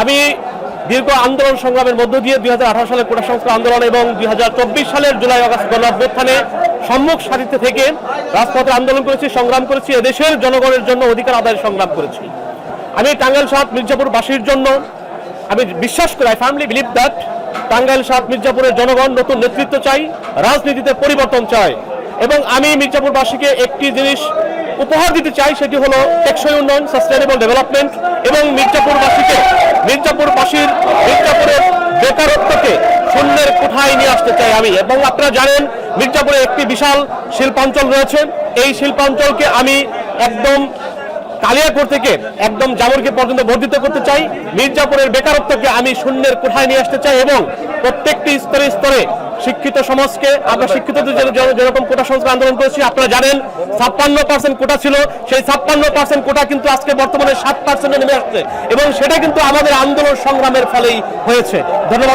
আমি দীর্ঘ আন্দোলন সংগ্রামের মধ্য দিয়ে দুই সালের কোটা সংস্কার আন্দোলন এবং দুই হাজার চব্বিশ সালের জুলাই আগস্ট গণঅভ্যুত্থানে সম্মুখ সারিতে থেকে রাজপথে আন্দোলন করেছি, সংগ্রাম করেছি, এদেশের জনগণের জন্য অধিকার আদায়ের সংগ্রাম করেছি। আমি টাঙ্গাইল সাত মির্জাপুরবাসীর জন্য আমি বিশ্বাস করি I firmly believe that Tangail সাত মির্জাপুরের জনগণ নতুন নেতৃত্ব চাই, রাজনীতিতে পরিবর্তন চায় এবং আমি মির্জাপুরবাসীকে একটি জিনিস উপহার দিতে চাই, সেটি হলো টেকসই উন্নয়ন সাস্টেনেবল ডেভেলপমেন্ট এবং মির্জাপুরবাসীকে বেকারত্বকে শূন্যের কোঠায় নিয়ে আসতে চাই আমি। এবং আপনারা জানেন, মির্জাপুরে একটি বিশাল শিল্পাঞ্চল রয়েছে। এই শিল্পাঞ্চলকে আমি একদম কালিয়াপুর থেকে একদম জামরকে পর্যন্ত বর্ধিত করতে চাই। মির্জাপুরের বেকারত্বকে আমি শূন্যের কোঠায় নিয়ে আসতে চাই এবং প্রত্যেকটি স্তরে স্তরে শিক্ষিত সমাজকে, আমরা শিক্ষিতদের যেরকম কোটা সংস্কার আন্দোলন করেছি, আপনারা জানেন ছাপ্পান্ন পার্সেন্ট কোটা ছিল, সেই ছাপ্পান্ন পার্সেন্ট কোটা কিন্তু আজকে বর্তমানে সাত পার্সেন্টে নেমে আসছে। এবং সেটা কিন্তু আমাদের আন্দোলন সংগ্রামের ফলেই হয়েছে। ধন্যবাদ।